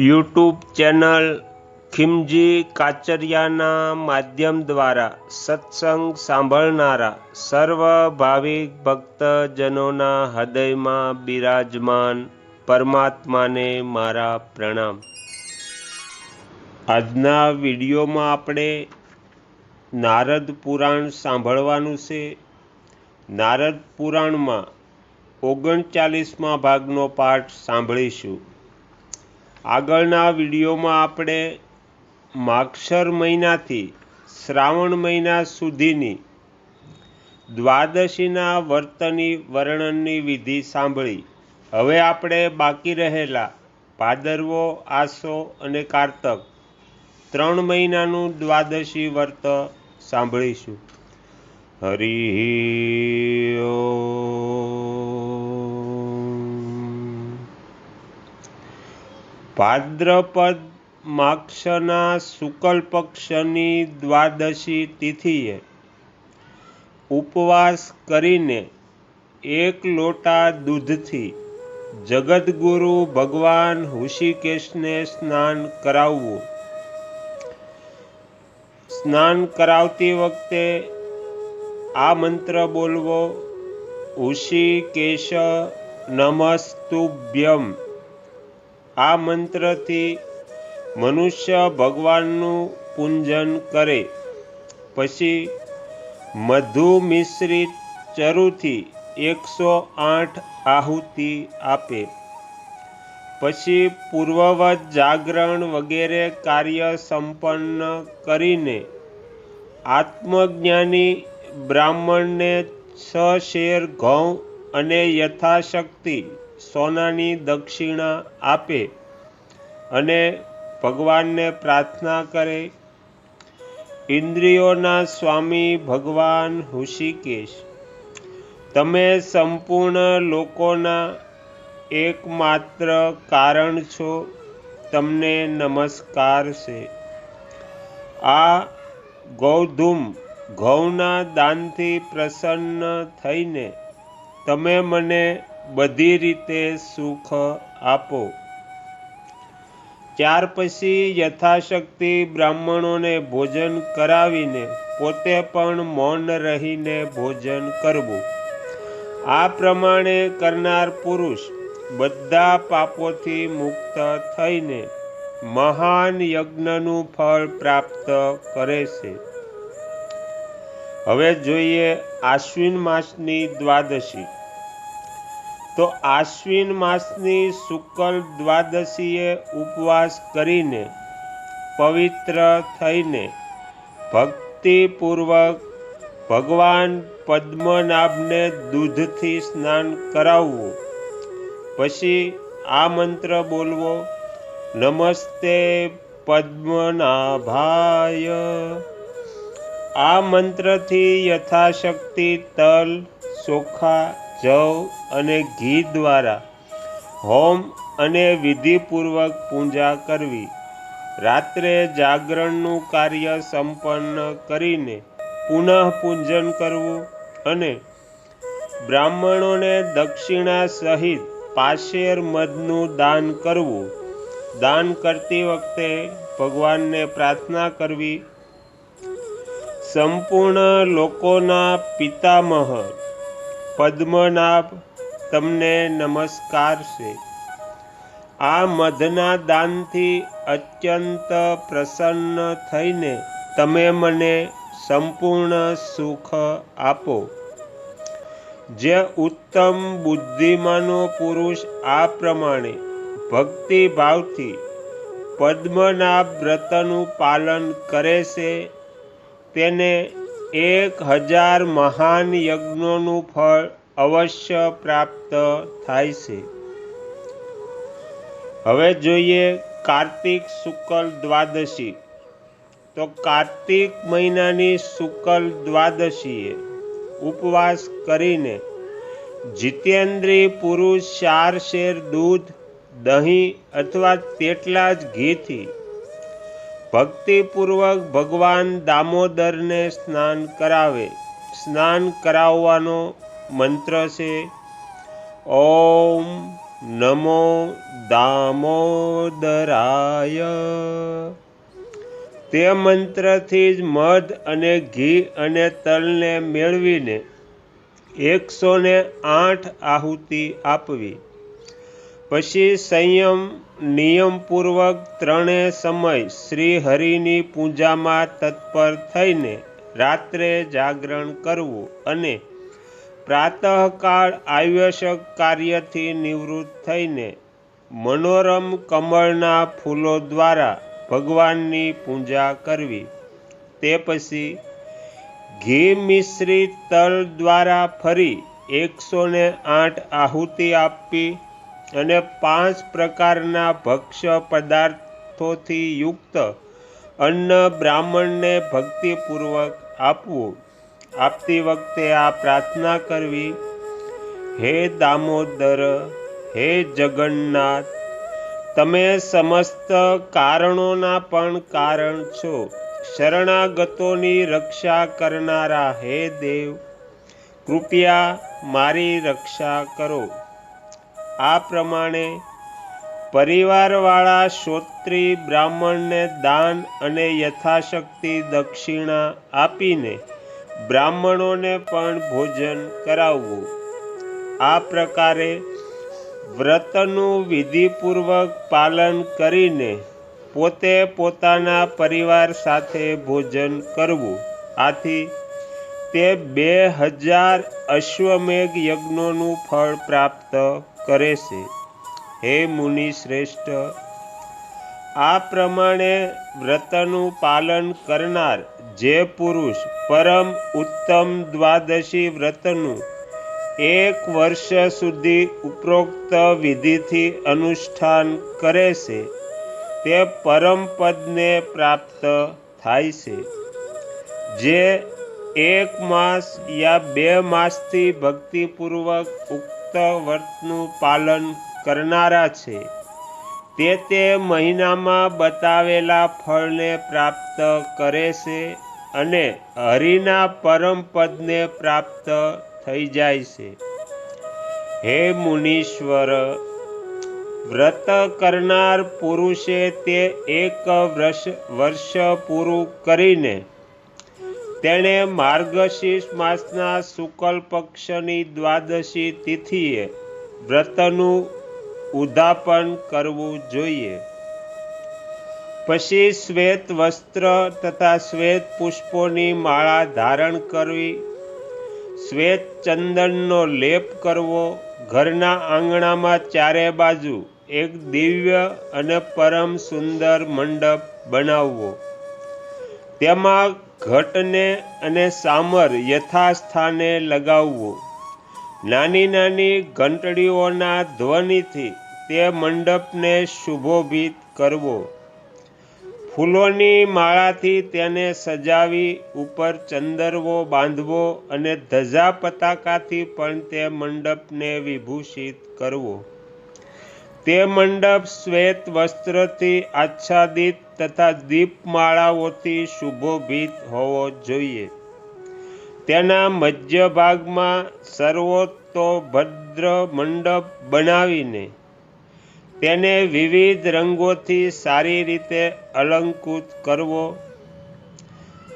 YouTube channel ખિમજી કાચરિયાના માધ્યમ દ્વારા સત્સંગ સાંભળનારા સર્વ ભાવિક ભક્તજનોના હૃદયમાં બિરાજમાન પરમાત્માને મારા પ્રણામ. આજના વિડીયોમાં આપણે નારદ પુરાણ સાંભળવાનું છે. નારદ પુરાણમાં ઓગણચાલીસમાં ભાગનો પાઠ સાંભળીશું. આગળના વિડીયોમાં આપણે માક્ષર મહિનાથી શ્રાવણ મહિના સુધીની દ્વાદશીના વર્તની વર્ણનની વિધિ સાંભળી. હવે આપણે બાકી રહેલા ભાદરવો, આસો અને કારતક ત્રણ મહિનાનું દ્વાદશી વર્ત સાંભળીશું. હરિ ભાદ્રપદ માક્ષના શુકલ પક્ષની દ્વાદશી તિથિએ ઉપવાસ કરીને એક લોટા દૂધથી જગદગુરુ ભગવાન ઋષિકેશને સ્નાન કરાવવું. સ્નાન કરાવતી વખતે આ મંત્ર બોલવો, ઋષિકેશ નમસ્તુભ્યમ. આ મંત્રથી મનુષ્ય ભગવાનનું પૂંજન કરે. પછી મધુ મિશ્રિત ચરુથી એકસો આઠ આહુતિ આપે. પછી પૂર્વવત જાગરણ વગેરે કાર્ય સંપન્ન કરીને આત્મજ્ઞાની બ્રાહ્મણને છ શેર ઘઉં અને યથાશક્તિ સોનાની દક્ષિણા આપે અને ભગવાનને પ્રાર્થના કરે, ઇન્દ્રિયોના સ્વામી ભગવાન હુષિકેશ તમે સંપૂર્ણ લોકોના એકમાત્ર કારણ છો, તમને નમસ્કાર છે. આ ગૌધૂમ ઘઉંના દાનથી પ્રસન્ન થઈને તમે મને બધી રીતે સુખ આપો. ત્યાર પછી યથાશક્તિ બ્રાહ્મણોને ભોજન કરાવીને પોતે પણ મૌન રહીને ભોજન કરવું. આ પ્રમાણે કરનાર પુરુષ બધા પાપોથી મુક્ત થઈને મહાન યજ્ઞનું ફળ પ્રાપ્ત કરે છે. હવે જોઈએ આશ્વિન માસની દ્વાદશી. તો આશ્વિન માસની શુક્લ દ્વાદશીએ ઉપવાસ કરીને પવિત્ર થઈને ભક્તિપૂર્વક ભગવાન પદ્મનાભને દૂધથી સ્નાન કરાવવું. પછી આ મંત્ર બોલવો, નમસ્તે પદ્મનાભાય. આ મંત્રથી યથાશક્તિ, તલ ચોખા જવ અને ઘી દ્વારા હોમ અને વિધિપૂર્વક પૂજા કરવી. રાત્રે જાગરણનું કાર્ય સંપન્ન કરીને પુનઃ પૂજન કરવું અને બ્રાહ્મણોને દક્ષિણા સહિત પાશેર મધનું દાન કરવું. દાન કરતી વખતે ભગવાનને પ્રાર્થના કરવી. સંપૂર્ણ લોકોના પિતામહ પદ્મનાભ તમને નમસ્કાર છે. આ મધના દાનથી અત્યંત પ્રસન્ન થઈને તમે મને સંપૂર્ણ સુખ આપો. જે ઉત્તમ બુદ્ધિમાનો પુરુષ આ પ્રમાણે ભક્તિભાવથી પદ્મનાભ વ્રતનું પાલન કરે છે, તેને એક હજાર મહાન યજ્ઞોનું ફળ અવશ્ય પ્રાપ્ત થાય છે. હવે જોઈએ કાર્તિક શુક્લ દ્વાદશી. તો કાર્તિક મહિનાની શુક્લ દ્વાદશીએ ઉપવાસ કરીને જીતેન્દ્રી પુરુષ ચાર શેર દૂધ, દહીં અથવા તેટલા જ ઘીથી ભક્તિપૂર્વક ભગવાન દામોદરને સ્નાન કરાવે. સ્નાન કરાવવાનો મંત્ર છે, ઓમ નમો દામોદરાય. તે મંત્રથી જ મધ અને ઘી અને તલને મેળવીને એકસો ને આઠ આહુતિ આપવી. પછી સંયમ, નિયમપૂર્વક ત્રણે સમય શ્રી હરિની પૂજામાં તત્પર થઈને રાત્રે જાગરણ કરવું અને પ્રાતઃકાળ આવશ્યક કાર્યથી નિવૃત્ત થઈને મનોરમ કમળના ફૂલો દ્વારા ભગવાનની પૂજા કરવી. તે પછી ઘી મિશ્રિત તલ દ્વારા ફરી એકસો ને આઠ આહુતિ આપવી અને પાંચ પ્રકારના ભક્ષ્ય પદાર્થોથી યુક્ત અન્ન બ્રાહ્મણને ભક્તિપૂર્વક આપવું. આપતી વખતે આ પ્રાર્થના કરવી, હે દામોદર, હે જગન્નાથ, તમે સમસ્ત કારણોના પણ કારણ છો. શરણાગતોની રક્ષા કરનારા હે દેવ, કૃપયા મારી રક્ષા કરો. આ પ્રમાણે પરિવારવાળા શ્રોત્રી બ્રાહ્મણને દાન અને યથાશક્તિ દક્ષિણા આપીને બ્રાહ્મણોને પણ ભોજન કરાવવું. આ પ્રકારે વ્રતનું વિધિપૂર્વક પાલન કરીને પોતે પોતાના પરિવાર સાથે ભોજન કરવું. આથી તે બે હજાર અશ્વમેઘ યજ્ઞોનું ફળ પ્રાપ્ત કરે છે. હે મુનિ શ્રેષ્ઠ, આ પ્રમાણે વ્રતનું પાલન કરનાર જે પુરુષ પરમ ઉત્તમ દ્વાદશી વ્રતનું એક વર્ષ સુધી ઉપરોક્ત વિધિથી અનુષ્ઠાન કરે છે, તે પરમ પદને પ્રાપ્ત થાય છે. જે એક માસ યા બે માસથી ભક્તિપૂર્વક ઉક્ત વર્તનું પાલન કરનારા છે. તે તે મહિનામાં બતાવેલા ફળને પ્રાપ્ત કરે છે અને હરિના પરમ પદને પ્રાપ્ત થઈ જાય છે. હે મુનીશ્વર, વ્રત કરનાર પુરુષે તે એક વર્ષ વર્ષ પૂરું કરીને તેણે માર્ગશીર્ષ માસના શુક્લ પક્ષની દ્વાદશી તિથિએ વ્રતનું ઉદ્ધાપન કરવું જોઈએ. પછી શ્વેત વસ્ત્ર તથા શ્વેત પુષ્પોની માળા ધારણ કરવી, શ્વેત ચંદનનો લેપ કરવો, ઘરના આંગણામાં ચારે બાજુ એક દિવ્ય અને પરમ સુંદર મંડપ બનાવવો. તેમાં ઘટને અને સામર યથાસ્થાને લગાવવું. નાની નાની ઘંટડીઓના ધ્વનિથી તે મંડપને શુભોભિત કરવો. ફૂલોની માળાથી તેને સજાવી ઉપર ચંદરવો બાંધવો અને ધજા પતાકાથી પણ તે મંડપને વિભૂષિત કરવો. તે મંડપ શ્વેત વસ્ત્રથી આચ્છાદિત તથા દીપમાળાઓથી શુભોભિત હોવો જોઈએ. તેના મધ્ય ભાગમાં સર્વોત્તો ભદ્ર મંડપ બનાવીને તેને વિવિધ રંગોથી સારી રીતે અલંકૃત કરવો.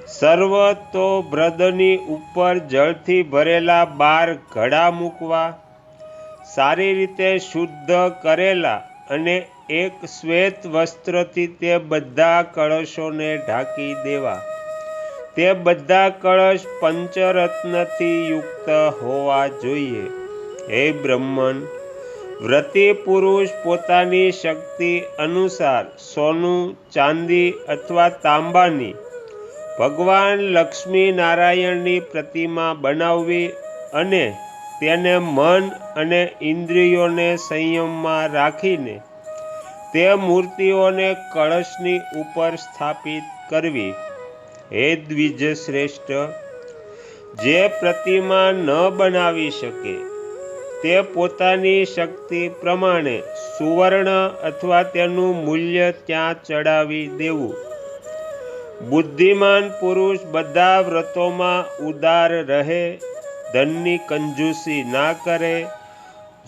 સર્વતો ભ્રદની ઉપર જળથી ભરેલા બાર ઘડા મૂકવા સારી રીતે શુદ્ધ કરેલા અને એક શ્વેત વસ્ત્રથી તે બધા કળશોને ઢાંકી દેવા. તે બધા કળશ પંચરત્નથી યુક્ત હોવા જોઈએ. હે બ્રહ્મન, વ્રતિ પુરુષ પોતાની શક્તિ અનુસાર સોનું, ચાંદી અથવા તાંબાની ભગવાન લક્ષ્મી નારાયણની પ્રતિમા બનાવવી અને તેને મન અને ઇન્દ્રિયોને સંયમમાં રાખીને તે મૂર્તિઓને કળશની ઉપર સ્થાપિત કરવી હે દ્વિજ શ્રેષ્ઠ જે પ્રતિમા ન બનાવી શકે, તે પોતાની શક્તિ પ્રમાણે સુવર્ણ અથવા તેનું મૂલ્ય ત્યાં ચડાવી દેવું. બુદ્ધિમાન પુરુષ બધા વ્રતોમાં ઉદાર રહે ધનની કંજૂસી ના કરે,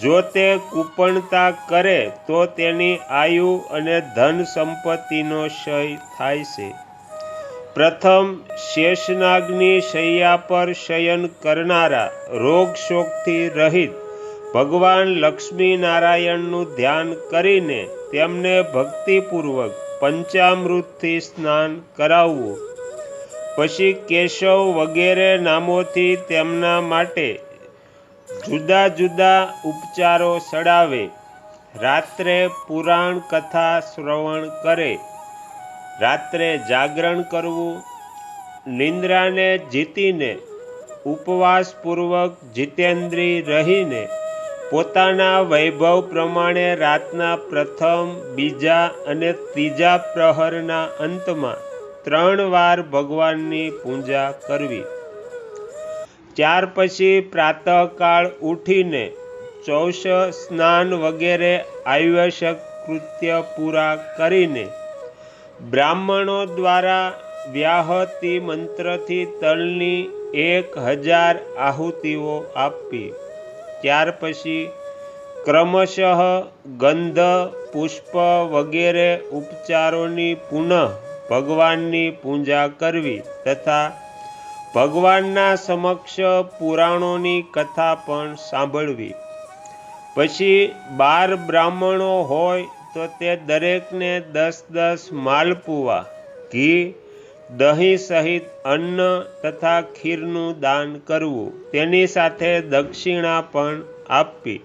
જો તે કૂપણતા કરે, તો તેની આયુ અને ધન સંપત્તિનો ક્ષય થાય છે. પ્રથમ, શેષનાગની શૈયા પર શયન કરનારા રોગ શોકથી રહિત, ભગવાન લક્ષ્મી નારાયણનું ધ્યાન કરીને તેમને ભક્તિપૂર્વક પંચામૃતથી સ્નાન કરાવવું. પછી કેશવ વગેરે નામોથી તેમના માટે જુદા જુદા ઉપચારો ચડાવે રાત્રે પુરાણ કથા શ્રવણ કરે. રાત્રે જાગરણ કરવું, નિંદ્રાને જીતીને, ઉપવાસપૂર્વક જીતેન્દ્રી રહીને, પોતાના વૈભવ પ્રમાણે રાતના પ્રથમ, બીજા અને ત્રીજા પ્રહરના અંતમાં ત્રણ વાર ભગવાનની પૂજા કરવી. ત્યાર પછી પ્રાતઃકાળ ઉઠીને ચૌશ સ્નાન વગેરે આવશ્યક કૃત્ય પૂરા કરીને બ્રાહ્મણો દ્વારા વ્યાહતી મંત્રથી તલની એક હજાર આહુતિઓ આપવી ત્યાર પછી ક્રમશઃ ગંધ, પુષ્પ વગેરે ઉપચારોની પુનઃ ભગવાનની પૂજા કરવી તથા ભગવાનના સમક્ષ પુરાણોની કથા પણ સાંભળવી. પછી બાર બ્રાહ્મણો હોય તો તે દરેકને દસ દસ માલપુવા ઘી, દહીં સહિત અન્ન તથા ખીરનું દાન કરવું. તેની સાથે દક્ષિણા પણ આપવી.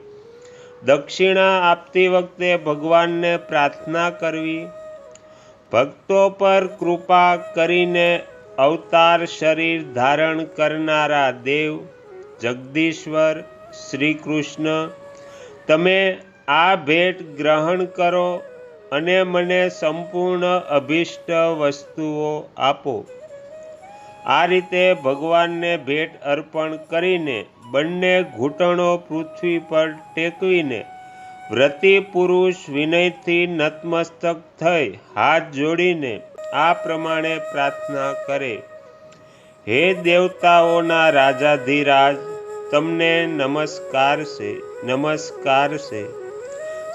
દક્ષિણા આપતી વખતે ભગવાનને પ્રાર્થના કરવી. ભક્તો પર કૃપા કરીને અવતાર શરીર ધારણ કરનારા દેવ, જગદીશ્વર શ્રી કૃષ્ણ તમે આ ભેટ ગ્રહણ કરો અને મને સંપૂર્ણ અભિષ્ટ વસ્તુઓ આપો. આ રીતે ભગવાનને ભેટ અર્પણ કરીને બંને ઘૂંટણો પૃથ્વી પર ટેકવીને વ્રતિ પુરુષ વિનયથી નતમસ્તક થઈ હાથ જોડીને આ પ્રમાણે પ્રાર્થના કરે. હે દેવતાઓના રાજાધિરાજ, તમને નમસ્કાર છે નમસ્કાર છે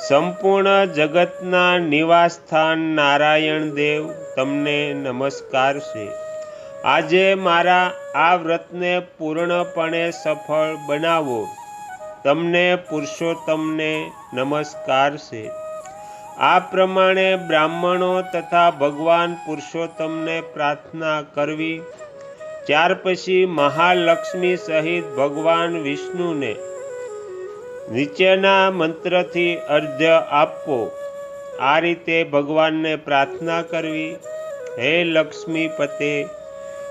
સંપૂર્ણ જગતના નિવાસસ્થાન નારાયણ દેવ, તમને નમસ્કાર છે આજે મારા આ વ્રતને પૂર્ણપણે સફળ બનાવો. તમને પુરુષોત્તમને નમસ્કાર છે. આ પ્રમાણે બ્રાહ્મણો તથા ભગવાન પુરુષોત્તમને પ્રાર્થના કરવી, ત્યાર પછી મહાલક્ષ્મી સહિત ભગવાન વિષ્ણુને નીચેના મંત્રથી અર્ધ્ય આપવો. આ રીતે ભગવાનને પ્રાર્થના કરવી. હે લક્ષ્મીપતે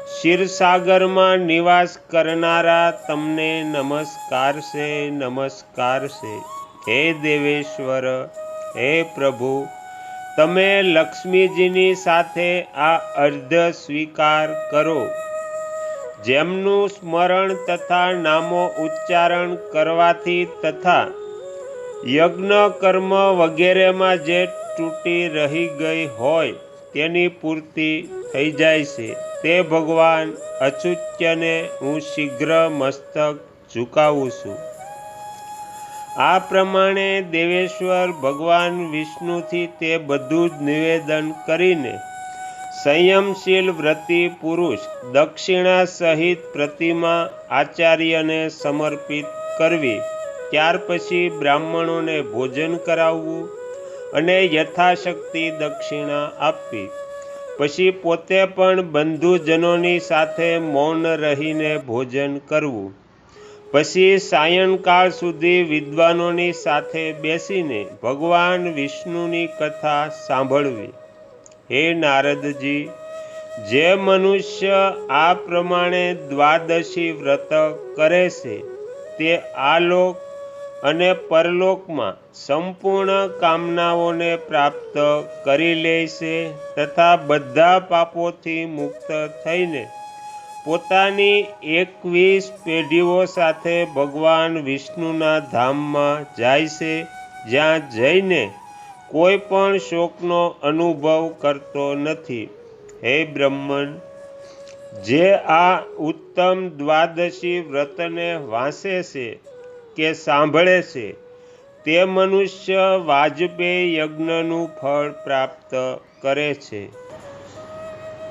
ક્ષીરસાગરમાં નિવાસ કરનારા તમને નમસ્કાર છે નમસ્કાર છે હે દેવેશ્વર, હે પ્રભુ, તમે લક્ષ્મીજીની સાથે આ અર્ધ સ્વીકાર કરો. જેમનું સ્મરણ તથા નામો ઉચ્ચારણ કરવાથી તથા યજ્ઞ કર્મ વગેરેમાં જે તૂટી રહી ગઈ હોય તેની પૂર્તિ થઈ જાય છે. તે ભગવાન અચુત્યને હું શીઘ્ર મસ્તક ઝુકાવું છું. આ પ્રમાણે દેવેશ્વર ભગવાન વિષ્ણુથી તે બધું જ નિવેદન કરીને સંયમશીલ વ્રતિ પુરુષ દક્ષિણા સહિત પ્રતિમા આચાર્યને સમર્પિત કરવી. ત્યાર પછી બ્રાહ્મણોને ભોજન કરાવવું અને યથાશક્તિ દક્ષિણા આપવી. પછી પોતે પણ બંધુજનોની સાથે મૌન રહીને ભોજન કરવું. પછી સાયંકાળ સુધી વિદ્વાનોની સાથે બેસીને ભગવાન વિષ્ણુની કથા સાંભળવી. હે નારદજી, જે મનુષ્ય આ પ્રમાણે દ્વાદશી વ્રત કરે છે, તે આલોક અને પરલોકમાં સંપૂર્ણ કામનાઓને પ્રાપ્ત કરી લે છે તથા બધા પાપોથી મુક્ત થઈને પોતાની એકવીસ પેઢીઓ સાથે ભગવાન વિષ્ણુના ધામમાં જાય છે, જ્યાં જઈને કોઈ પણ શોકનો અનુભવ કરતો નથી. હે બ્રહ્મન, જે આ ઉત્તમ દ્વાદશી વ્રતને વાંસે છે કે સાંભળે છે. તે મનુષ્ય વાજપેયી યજ્ઞનું ફળ પ્રાપ્ત કરે છે.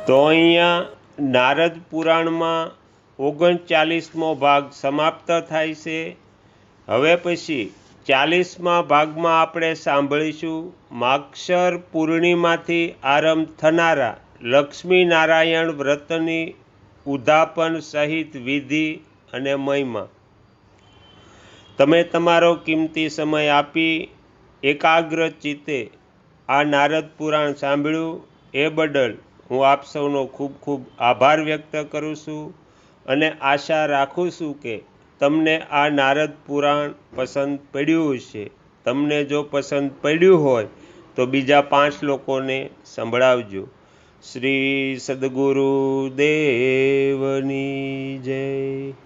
તો અહીંયા નારદ પુરાણમાં ઓગણચાલીસમો ભાગ સમાપ્ત થાય છે. હવે પછી ચાલીસમા ભાગમાં આપણે સાંભળીશું માક્ષર પૂર્ણિમાથી આરંભ થનારા લક્ષ્મી નારાયણ વ્રતની ઉદાપન સહિત વિધિ અને મહિમા. તમે તમારો કિંમતી સમય આપી એકાગ્ર ચિત્તે આ નારદ પુરાણ સાંભળ્યું એ બદલ હું આપ સૌનો ખૂબ ખૂબ આભાર વ્યક્ત કરું છું અને આશા રાખું છું કે તમને આ નારદ પુરાણ પસંદ પડ્યું હશે. તમને જો પસંદ પડ્યું હોય તો બીજા પાંચ લોકોને સંભળાવજો. શ્રી સદગુરુ દેવની જય.